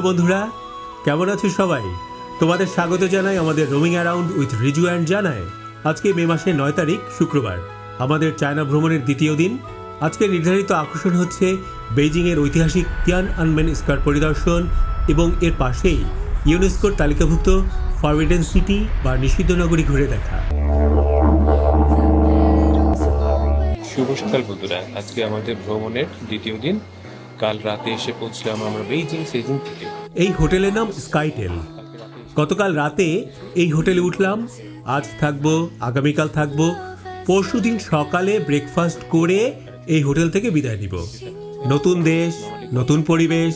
Hello বন্ধুরা, কেমন আছো সবাই? তোমাদের স্বাগত জানাই আমাদের roaming around with Riju and জানায় আজকে মে মাসের নয় তারিখ, শুক্রবার। আমাদের চায়না ভ্রমণের দ্বিতীয় দিন। আজকে নির্ধারিত আকর্ষণ হচ্ছে বেইজিংয়ের ঐতিহাসিক তিয়ান আনমেন স্কোয়ার পরিদর্শন এবং এর পাশেই ইউনেস্কোর তালিকাভুক্ত ফরবিডেন সিটি বা নিষিদ্ধ নগরী ঘুরে দেখা। শুভ সকাল বন্ধুরা। আজকে আমাদের ভ্রমণের দ্বিতীয় দিন। কাল রাতে এসে পৌঁছলাম আমরা বেইজিং সেজিং থেকে। এই হোটেলের নাম স্কাইটেল। গতকাল রাতে এই হোটেলে উঠলাম। আজ থাকব, আগামীকাল থাকব। পরশুদিন সকালে ব্রেকফাস্ট করে এই হোটেল থেকে বিদায় নিব। নতুন দেশ, নতুন পরিবেশ,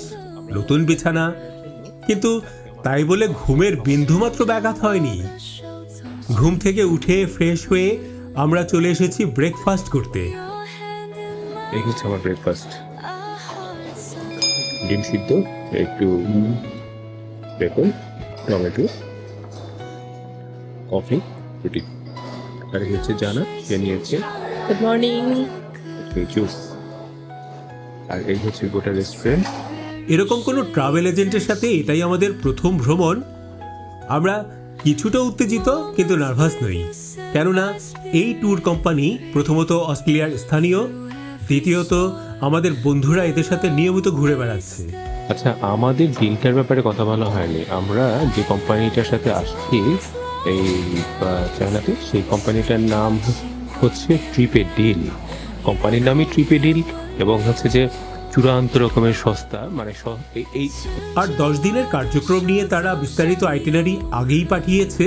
নতুন বিছানা। কিন্তু তাই বলে ঘুমের বিন্দুমাত্র ব্যাঘাত হয়নি। ঘুম থেকে উঠে ফ্রেশ হয়ে আমরা চলে এসেছি ব্রেকফাস্ট করতে। এই হচ্ছে আমার ব্রেকফাস্ট ডিম সিদ্ধ একটু বেকন টমেটো কফি রুটি। আর হচ্ছে জানা সে নিয়েছে। গুড মর্নিং জুস আর এই হচ্ছে গোটা রেস্টুরেন্ট এরকম কোনো ট্রাভেল এজেন্টের সাথে এটাই আমাদের প্রথম ভ্রমণ? আমরা কিছুটা উত্তেজিত কিন্তু নার্ভাস নই। কেননা এই ট্যুর কোম্পানি প্রথমত অস্ট্রেলিয়ার স্থানীয় দ্বিতীয়ত আমাদের বন্ধুরা এদের সাথে নিয়মিত ঘুরে বেড়াচ্ছে। আচ্ছা আমাদের ডিলটার ব্যাপারে কথা বলা হয়নি। আমরা যে কোম্পানিটার সাথে আসছি এই চায়নাতে সেই কোম্পানিটার নাম হচ্ছে ট্রিপে ডিল কোম্পানির নামই ট্রিপে ডিল এবং হচ্ছে যে চূড়ান্ত রকমের সস্তা মানে এই আর দশ দিনের কার্যক্রম নিয়ে তারা বিস্তারিত আইটিনারি আগেই পাঠিয়েছে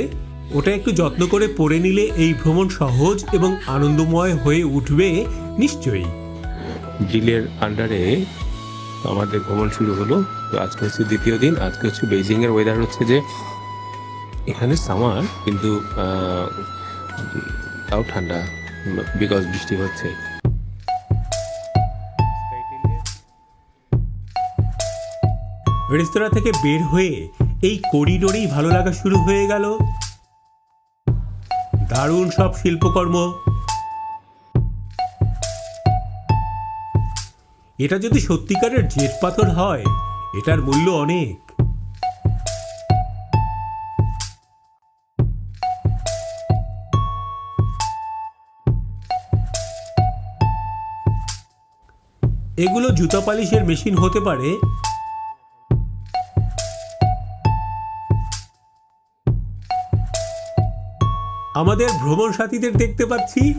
ওটা একটু যত্ন করে পড়ে নিলে এই ভ্রমণ সহজ এবং আনন্দময় হয়ে উঠবে নিশ্চয়ই। ডিলের আন্ডারে আমাদের ভ্রমণ শুরু হলো। তো আজকে হচ্ছে দ্বিতীয় দিন। আজকে হচ্ছে বেজিং এর ওয়েদার হচ্ছে যে এখানে সামার কিন্তু তাও ঠান্ডা বিকজ বৃষ্টি হচ্ছে। রেস্তোরাঁ থেকে বের হয়ে এই করিডোরেই ভালো লাগা শুরু হয়ে গেল। দারুণ সব শিল্পকর্ম। এটা যদি সত্যিকারের জেট পাথর হয়, এটার মূল্য অনেক। এগুলো জুতা পালিশের মেশিন হতে পারে। আমাদের ভ্রমণ সাথীদের দেখতে পাচ্ছি,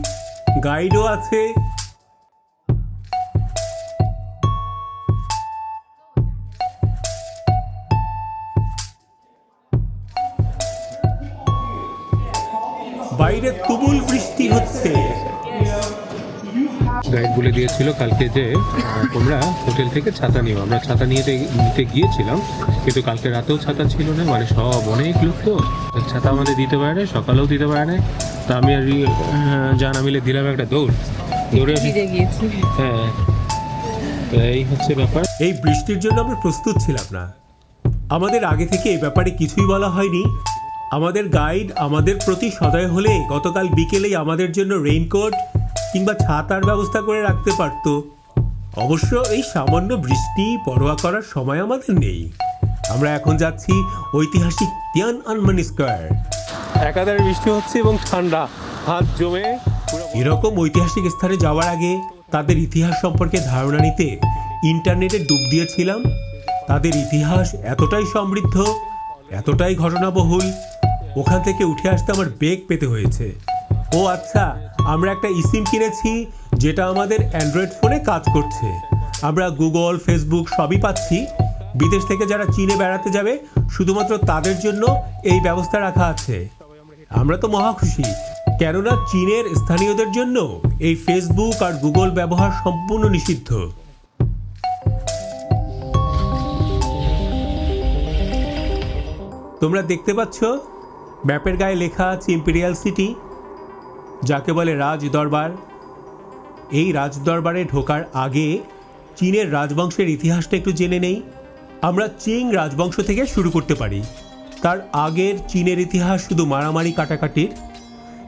গাইডও আছে। বলে দিয়েছিল কালকে যে তোমরা হোটেল থেকে ছাতা নিও। আমরা ছাতা নিয়ে নিতে গিয়েছিলাম কিন্তু কালকে রাতেও ছাতা ছিল না মানে সব অনেক লোক তো ছাতা আমাদের দিতে পারে না সকালেও দিতে পারে না তা আমি আর জানা মিলে দিলাম একটা দৌড়। দৌড়ে হ্যাঁ। তো এই হচ্ছে ব্যাপার। এই বৃষ্টির জন্য আমরা প্রস্তুত ছিলাম না। আমাদের আগে থেকে এই ব্যাপারে কিছুই বলা হয়নি। আমাদের গাইড আমাদের প্রতি সদয় হলে গতকাল বিকেলেই আমাদের জন্য রেইনকোট কিংবা ছাতার ব্যবস্থা করে রাখতে পারত। অবশ্য এই সামান্য বৃষ্টি পরোয়া করার সময় আমাদের নেই। আমরা এখন যাচ্ছি ঐতিহাসিক তিয়ান আনমান স্কোয়ার। একাধারে বৃষ্টি হচ্ছে এবং ঠান্ডা। হাত জমে এরকম ঐতিহাসিক স্থানে যাওয়ার আগে তাদের ইতিহাস সম্পর্কে ধারণা নিতে ইন্টারনেটে ডুব দিয়েছিলাম। তাদের ইতিহাস এতটাই সমৃদ্ধ এতটাই ঘটনাবহুল ওখান থেকে উঠে আসতে আমার বেগ পেতে হয়েছে। ও আচ্ছা আমরা একটা ইসিম কিনেছি, যেটা আমাদের অ্যান্ড্রয়েড ফোনে কাজ করছে। আমরা গুগল ফেসবুক সবই পাচ্ছি। বিদেশ থেকে যারা চীনে বেড়াতে যাবে, শুধুমাত্র তাদের জন্য এই ব্যবস্থা রাখা আছে। আমরা তো মহা খুশি, কেননা চীনের স্থানীয়দের জন্য এই ফেসবুক আর গুগল ব্যবহার সম্পূর্ণ নিষিদ্ধ। তোমরা দেখতে পাচ্ছ, ম্যাপের গায়ে লেখা আছে ইম্পেরিয়াল সিটি যাকে বলে রাজ দরবার এই রাজ দরবারে ঢোকার আগে চীনের রাজবংশের ইতিহাসটা একটু জেনে নেই। আমরা চিং রাজবংশ থেকে শুরু করতে পারি। তার আগের চীনের ইতিহাস শুধু মারামারি কাটাকাটির।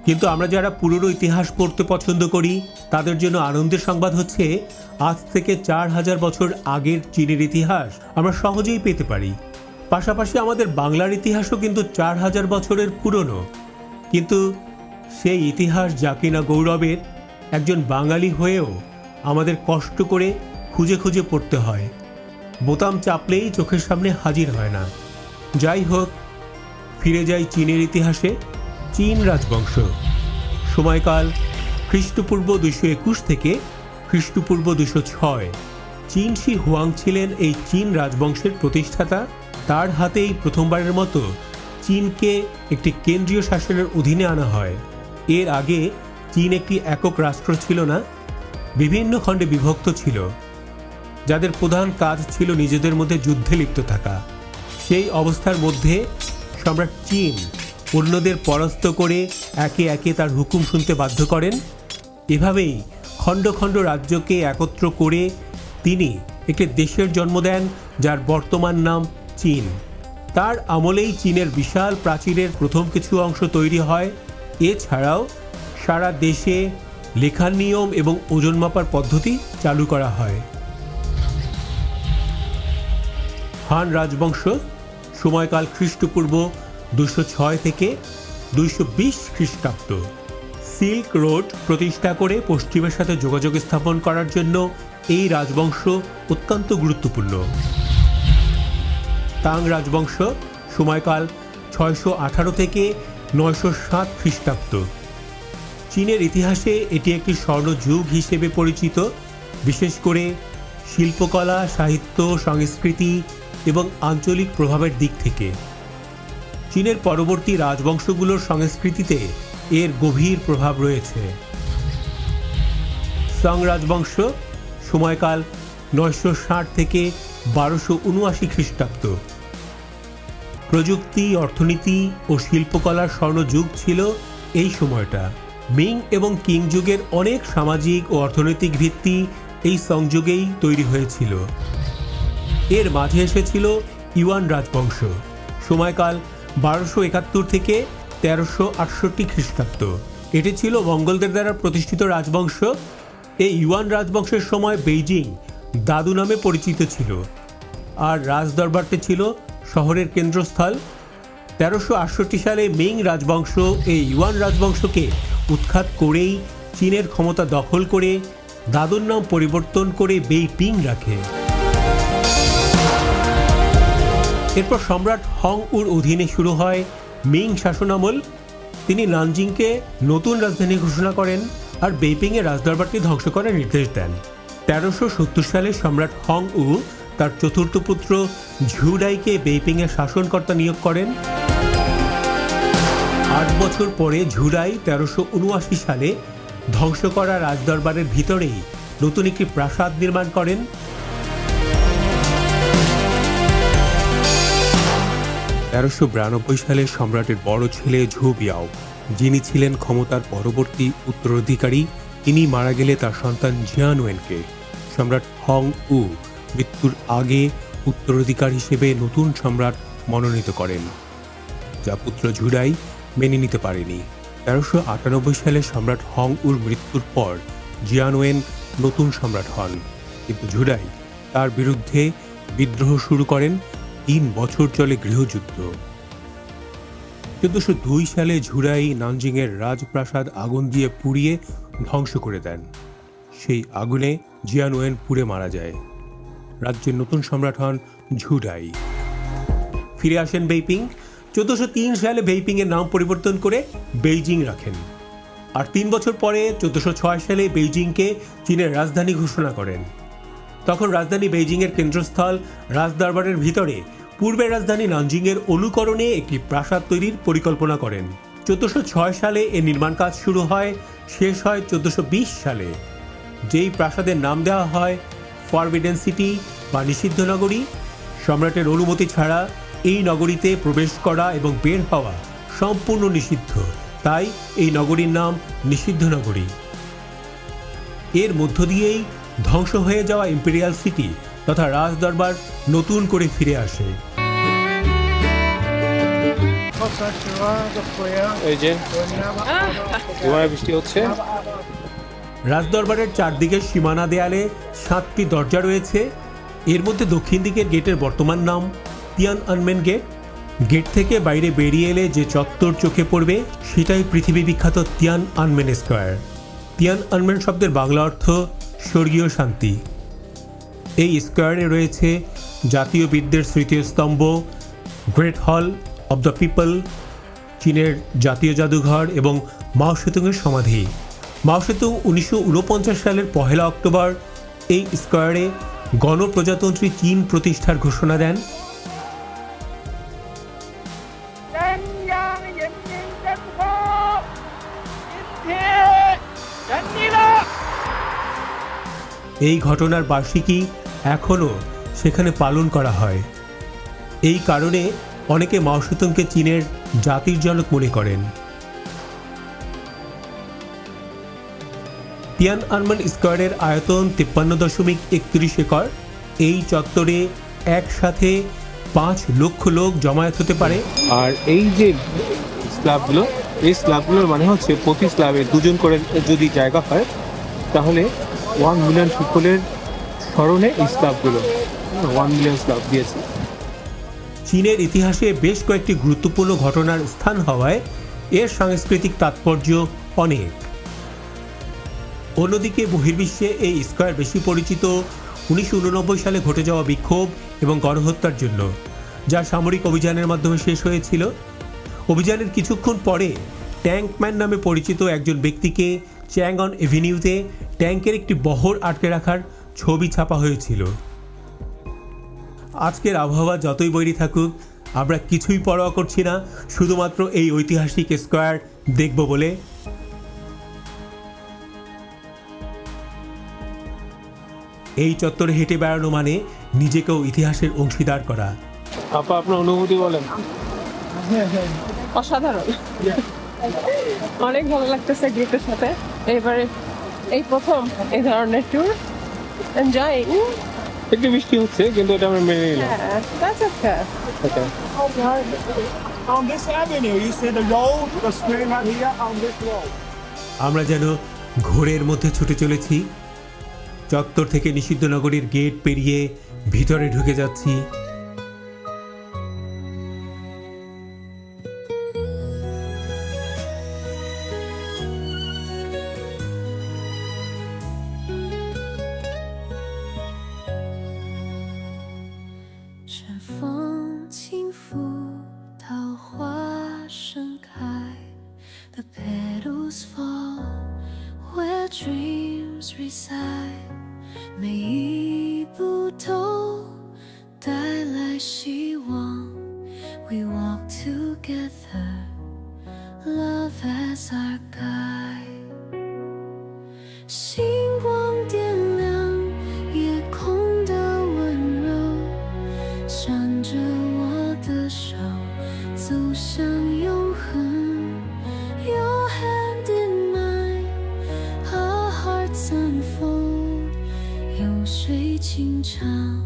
কিন্তু আমরা যারা পুরনো ইতিহাস পড়তে পছন্দ করি, তাদের জন্য আনন্দের সংবাদ হচ্ছে, আজ থেকে চার হাজার বছর আগের চীনের ইতিহাস আমরা সহজেই পেতে পারি। পাশাপাশি আমাদের বাংলার ইতিহাসও কিন্তু চার হাজার বছরের পুরনো। কিন্তু সেই ইতিহাস যা কিনা গৌরবের একজন বাঙালি হয়েও আমাদের কষ্ট করে খুঁজে খুঁজে পড়তে হয়। বোতাম চাপলেই চোখের সামনে হাজির হয় না। যাই হোক, ফিরে যাই চীনের ইতিহাসে। চীন রাজবংশ। সময়কাল খ্রিস্টপূর্ব দুশো একুশ থেকে খ্রিস্টপূর্ব দুশো ছয়। চীন শি হুয়াং ছিলেন এই চীন রাজবংশের প্রতিষ্ঠাতা। তার হাতেই প্রথমবারের মতো চীনকে একটি কেন্দ্রীয় শাসনের অধীনে আনা হয়। এর আগে চীন একটি একক রাষ্ট্র ছিল না, বিভিন্ন খণ্ডে বিভক্ত ছিল, যাদের প্রধান কাজ ছিল নিজেদের মধ্যে যুদ্ধে লিপ্ত থাকা। সেই অবস্থার মধ্যে সম্রাট চীন অন্যদের পরাস্ত করে একে একে তার হুকুম শুনতে বাধ্য করেন। এভাবেই খণ্ড খণ্ড রাজ্যকে একত্র করে তিনি একটি দেশের জন্ম দেন, যার বর্তমান নাম চীন। তার আমলেই চীনের বিশাল প্রাচীরের প্রথম কিছু অংশ তৈরি হয় এছাড়াও সারা দেশে লেখার নিয়ম এবং ওজন মাপার পদ্ধতি চালু করা হয়। হান রাজবংশ সময়কাল খ্রিস্টপূর্ব দুশো ছয় থেকে দুইশো বিশ খ্রিস্টাব্দ। সিল্ক রোড প্রতিষ্ঠা করে পশ্চিমের সাথে যোগাযোগ স্থাপন করার জন্য এই রাজবংশ অত্যন্ত গুরুত্বপূর্ণ। তাং রাজবংশ সময়কাল ছয়শো আঠারো থেকে নয়শো সাত খ্রিস্টাব্দ। চীনের ইতিহাসে এটি একটি স্বর্ণযুগ হিসেবে পরিচিত, বিশেষ করে শিল্পকলা, সাহিত্য, সংস্কৃতি এবং আঞ্চলিক প্রভাবের দিক থেকে। চীনের পরবর্তী রাজবংশগুলোর সংস্কৃতিতে এর গভীর প্রভাব রয়েছে। সং রাজবংশ সময়কাল নয়শো ষাট থেকে বারোশো উনআশি খ্রিস্টাব্দ। প্রযুক্তি, অর্থনীতি ও শিল্পকলার স্বর্ণযুগ ছিল এই সময়টা। মিং এবং কিং যুগের অনেক সামাজিক ও অর্থনৈতিক ভিত্তি এই সংযোগেই তৈরি হয়েছিল। এর মাঝে এসেছিল ইউয়ান রাজবংশ। সময়কাল বারোশো একাত্তর থেকে তেরোশো আটষট্টি খ্রিস্টাব্দ। এটি ছিল মঙ্গলদের দ্বারা প্রতিষ্ঠিত রাজবংশ। এই ইউয়ান রাজবংশের সময় বেইজিং দাদু নামে পরিচিত ছিল। আর রাজদরবারটি ছিল শহরের কেন্দ্রস্থল। তেরোশো আটষট্টি সালে মিং রাজবংশ এই ইউয়ান রাজবংশকে উৎখাত করেই চীনের ক্ষমতা দখল করে দাদুর নাম পরিবর্তন করে বেইপিং রাখে। এরপর সম্রাট হং উর অধীনে শুরু হয় মিং শাসনামল। তিনি নানজিংকে নতুন রাজধানী ঘোষণা করেন আর বেইপিংয়ের রাজদরবারটি ধ্বংস করার নির্দেশ দেন। তেরোশো সত্তর সালে সম্রাট হং উ তার চতুর্থ পুত্র ঝুডাইকে বেইপিংয়ের শাসনকর্তা নিয়োগ করেন। আট বছর পরে ঝুরাই তেরোশো উনআশি সালে ধ্বংস করা রাজদরবারের ভিতরেই নতুন একটি প্রাসাদ নির্মাণ করেন। তেরোশো বিরানব্বই সালে সম্রাটের বড় ছেলে ঝু বিয়াও, যিনি ছিলেন ক্ষমতার পরবর্তী উত্তরাধিকারী, তিনি মারা গেলে তার সন্তান জিয়ানুয়েনকে। সম্রাট হং উ মৃত্যুর আগে উত্তরাধিকার হিসেবে নতুন সম্রাট মনোনীত করেন, যা পুত্র ঝুরাই মেনে নিতে পারেনি। তেরোশো আটানব্বই সালে সম্রাট হং উর মৃত্যুর পর জিয়ানোয়েন নতুন সম্রাট হন। কিন্তু ঝুরাই তার বিরুদ্ধে বিদ্রোহ শুরু করেন তিন বছর চলে গৃহযুদ্ধ। চোদ্দশো দুই সালে ঝুরাই নানজিংয়ের রাজপ্রাসাদ আগুন দিয়ে পুড়িয়ে ধ্বংস করে দেন। সেই আগুনে জিয়ানোয়েন পুড়ে মারা যায়। রাজ্যের নতুন সম্রাট হন ঝুডাই। ফিরে আসেন বেইপিং। চোদ্দশো তিন সালে বেইপিং এর নাম পরিবর্তন করে বেইজিং রাখেন। আর তিন বছর পরে, চোদ্দশো ছয় সালে বেইজিংকে চীনের রাজধানী ঘোষণা করেন। তখন রাজধানী বেইজিংয়ের কেন্দ্রস্থল রাজদরবারের ভিতরে, পূর্বের রাজধানী নানজিংয়ের অনুকরণে একটি প্রাসাদ তৈরির পরিকল্পনা করেন। চোদ্দশো ছয় সালে এর নির্মাণ কাজ শুরু হয়, শেষ হয় চোদ্দশো বিশ সালে। যেই প্রাসাদের নাম দেওয়া হয় ফরবিডেন সিটি বা নিষিদ্ধ নগরী সম্রাটের অনুমতি ছাড়া এই নগরীতে প্রবেশ করা এবং বের হওয়া সম্পূর্ণ নিষিদ্ধ। তাই এই নগরীর নাম নিষিদ্ধ নগরী। এর মধ্য দিয়েই ধ্বংস হয়ে যাওয়া ইম্পেরিয়াল সিটি তথা রাজদরবার নতুন করে ফিরে আসে। এই যে বৃষ্টি হচ্ছে। রাজদরবারের চারদিকের সীমানা দেয়ালে সাতটি দরজা রয়েছে। এর মধ্যে দক্ষিণ দিকের গেটের বর্তমান নাম তিয়ান আনমেন গেট। গেট থেকে বাইরে বেরিয়ে এলে যে চত্বর চোখে পড়বে, সেটাই পৃথিবী বিখ্যাত Tiananmen square. Tiananmen শব্দের বাংলা অর্থ স্বর্গীয় শান্তি। এই স্কোয়ারে রয়েছে জাতীয় বিদ্যের স্মৃতিস্তম্ভ গ্রেট হল অব দ্য পিপল, চীনের জাতীয় জাদুঘর এবং মাও সেতুংয়ের সমাধি। মাও সেতু উনিশশো উনপঞ্চাশ সালের পহেলা অক্টোবর এই স্কোয়ারে গণপ্রজাতন্ত্রী চীন প্রতিষ্ঠার ঘোষণা দেন। এই ঘটনার বার্ষিকী এখনও সেখানে পালন করা হয়। এই কারণে অনেকে মাওসুতংকে চীনের জাতির জনক মনে করেন। তিয়ান আনমান স্কোয়ারের আয়তন তিপ্পান্ন দশমিক একত্রিশ একর। এই চত্বরে একসাথে পাঁচ লক্ষ লোক জমায়েত হতে পারে। আর এই যে স্ল্যাবগুলো এই স্ল্যাবগুলোর মানে হচ্ছে প্রতি স্ল্যাবে দুজন করে যদি জায়গা হয় তাহলে ওয়ান মিলিয়ন পিপলের স্মরণে এই স্ল্যাবগুলো ওয়ান মিলিয়ন স্ল্যাব দিয়েছে। চীনের ইতিহাসে বেশ কয়েকটি গুরুত্বপূর্ণ ঘটনার স্থান হওয়ায় এর সাংস্কৃতিক তাৎপর্য অনেক। অন্যদিকে বহির্বিশ্বে এই স্কোয়ার বেশি পরিচিত। উনিশশো উননব্বই সালে ঘটে যাওয়া বিক্ষোভ এবং গণহত্যার জন্য, যা সামরিক অভিযানের মাধ্যমে শেষ হয়েছিল। অভিযানের কিছুক্ষণ পরে ট্যাঙ্কম্যান নামে পরিচিত একজন ব্যক্তিকে চ্যাংগন এভিনিউতে ট্যাঙ্কের একটি বহর আটকে রাখার ছবি ছাপা হয়েছিল। আজকের আবহাওয়া যতই বৈরী থাকুক, আমরা কিছুই পরোয়া করছি না, শুধুমাত্র এই ঐতিহাসিক স্কোয়ার দেখব বলে এই চত্বরে হেঁটে বেড়ানো মানে নিজেকেও ইতিহাসের অংশীদার করা। আপা আপনার অনুভূতি বলেন। অসাধারণ। অনেক ভালো লাগতেছে গ্রুপের সাথে। এবারে এই প্রথম এই ধরনের ট্যুর এনজয়িং একটু বৃষ্টি হচ্ছে কিন্তু এটা আমরা মেনে নিলাম। হ্যাঁ. আমরা যেন ঘোরের মধ্যে ছুটে চলেছি চত্বর থেকে নিষিদ্ধ নগরীর গেট পেরিয়ে ভিতরে ঢুকে যাচ্ছি। 春风水清长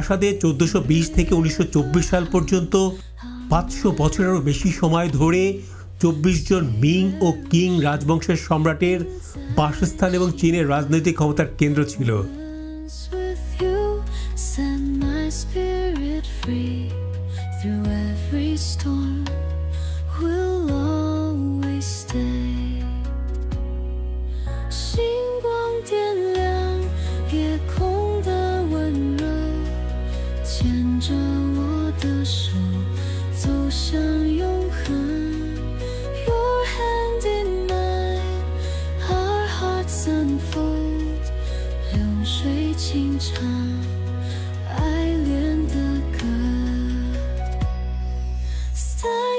প্রাসাদে চোদ্দোশো থেকে উনিশশো চব্বিশ সাল পর্যন্ত পাঁচশো বছরেরও বেশি সময় ধরে চব্বিশ জন মিং ও কিং রাজবংশের সম্রাটের বাসস্থান এবং চীনের রাজনৈতিক ক্ষমতার কেন্দ্র ছিল।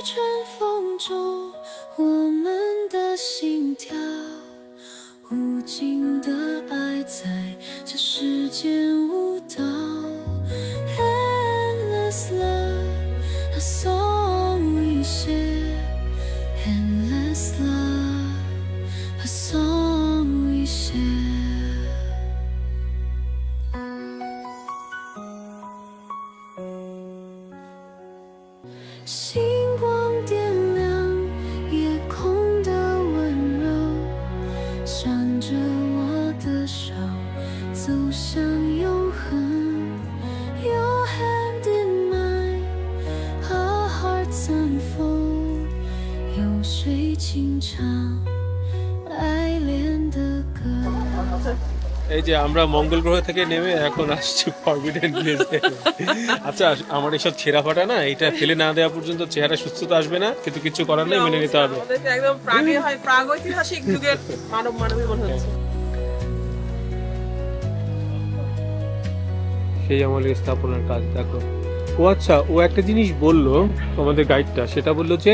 春风中我们的心跳无尽的爱在这世间无 এই যে আমরা মঙ্গল গ্রহ থেকে নেমে এখন আসছি ফরবিডেন প্লেসে আচ্ছা আমার এসব ছেঁড়া ফাটা না? এটা ফেলে না দেওয়া পর্যন্ত চেহারা সুস্থতা আসবে না? কিন্তু কিছু করার নেই মেনে নিতে হবে। একদম হয় প্রাগৈতিহাসিক যুগের মানব মানবী মনে হচ্ছে। সেই আমলের স্থাপনার কাজ দেখো। ও আচ্ছা ও একটা জিনিস বলল আমাদের গাইডটা সেটা বলল যে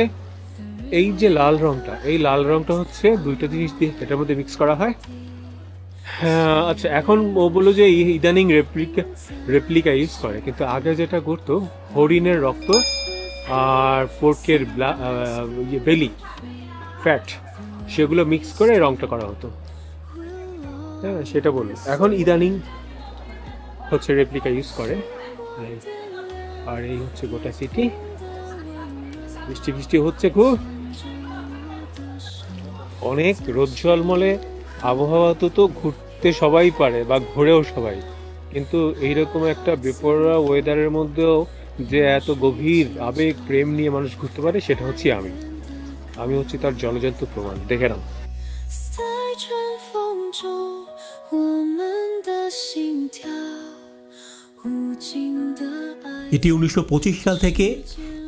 এই যে লাল রংটা এই লাল রংটা হচ্ছে দুইটা জিনিস দিয়ে এটার মধ্যে মিক্স করা হয়। হ্যাঁ আচ্ছা এখন ও বলল যে ইদানিং রেপ্লিকা রেপ্লিকা ইউজ করে, কিন্তু আগে যেটা করতো হরিণের রক্ত আর পোর্কের ইয়ে বেলি ফ্যাট সেগুলো মিক্স করে রংটা করা হতো। হ্যাঁ সেটা বলল। এখন ইদানিং হচ্ছে রেপ্লিকা ইউজ করে। আর এই হচ্ছে গোটা সিটি বৃষ্টি বৃষ্টি হচ্ছে খুব। অনেক রোদ ঝলমলে। আবহাওয়া তো তো ঘুরতে সবাই পারে বা ঘুরেও সবাই। কিন্তু এইরকম একটা বেপরোয়া ওয়েদারের মধ্যেও যে এত গভীর আবেগ, প্রেম নিয়ে মানুষ ঘুরতে পারে, সেটা হচ্ছে আমি। আমি হচ্ছি তার জনজন্ত প্রমাণ। দেখে নাও। এটি উনিশশো পঁচিশ সাল থেকে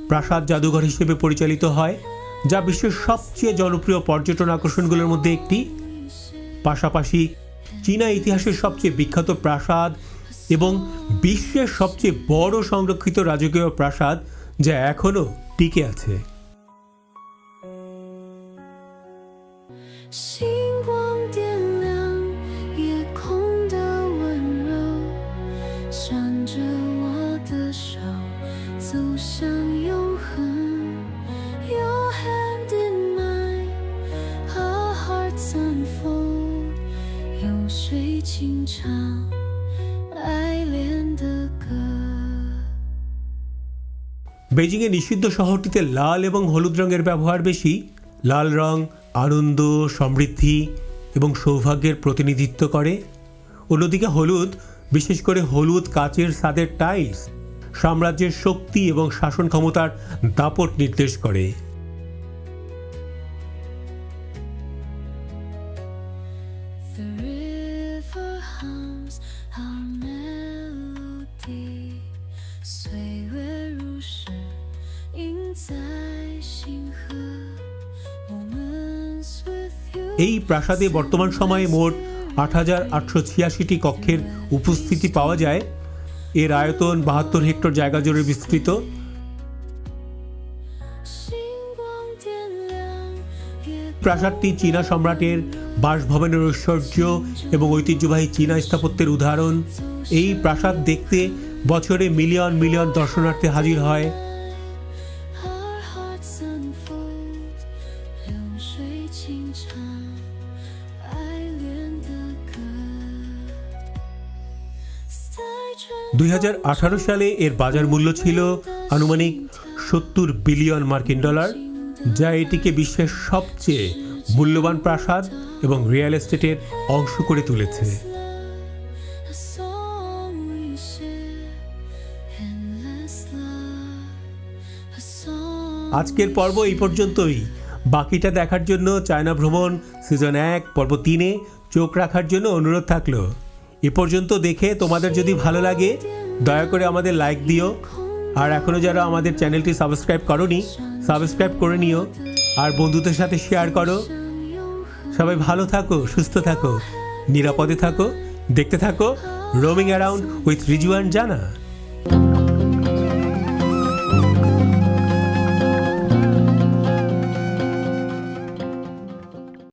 প্রাসাদ জাদুঘর হিসেবে পরিচালিত হয়, যা বিশ্বের সবচেয়ে জনপ্রিয় পর্যটন আকর্ষণগুলোর মধ্যে একটি। পাশাপাশি চীনা ইতিহাসের সবচেয়ে বিখ্যাত প্রাসাদ এবং বিশ্বের সবচেয়ে বড় সংরক্ষিত রাজকীয় প্রাসাদ যা এখনও টিকে আছে। বেজিংয়ে নিষিদ্ধ শহরটিতে লাল এবং হলুদ রঙের ব্যবহার বেশি। লাল রং, আনন্দ, সমৃদ্ধি এবং সৌভাগ্যের প্রতিনিধিত্ব করে। অন্যদিকে হলুদ, বিশেষ করে হলুদ কাচের সাদের টাইলস, সাম্রাজ্যের শক্তি এবং শাসন ক্ষমতার দাপট নির্দেশ করে। প্রাসাদে বর্তমান সময়ে মোট আট হাজার আটশো ছিয়াশিটি কক্ষের উপস্থিতি পাওয়া যায়। এর আয়তন বাহাত্তর হেক্টর জায়গা জুড়ে বিস্তৃত। প্রাসাদটি চীনা সম্রাটের বাসভবনের ঐশ্বর্য এবং ঐতিহ্যবাহী চীনা স্থাপত্যের উদাহরণ। এই প্রাসাদ দেখতে বছরে মিলিয়ন মিলিয়ন দর্শনার্থী হাজির হয়। দুই হাজার আঠারো সালে এর বাজার মূল্য ছিল আনুমানিক সত্তর বিলিয়ন মার্কিন ডলার, যা এটিকে বিশ্বের সবচেয়ে মূল্যবান প্রাসাদ এবং রিয়েল এস্টেটের অংশ করে তুলেছে. আজকের পর্ব এই পর্যন্তই বাকিটা দেখার জন্য চায়না ভ্রমণ সিজন এক, পর্ব তিনে চোখ রাখার জন্য অনুরোধ থাকল এ পর্যন্ত দেখে তোমাদের যদি ভালো লাগে, দয়া করে আমাদের লাইক দিও। আর এখনও যারা আমাদের চ্যানেলটি সাবস্ক্রাইব করনি সাবস্ক্রাইব করে নিও। আর বন্ধুদের সাথে শেয়ার করো। সবাই ভালো থাকো, সুস্থ থাকো, নিরাপদে থাকো, দেখতে থাকো রোমিং অ্যারাউন্ড উইথ রিজুয়ান জানা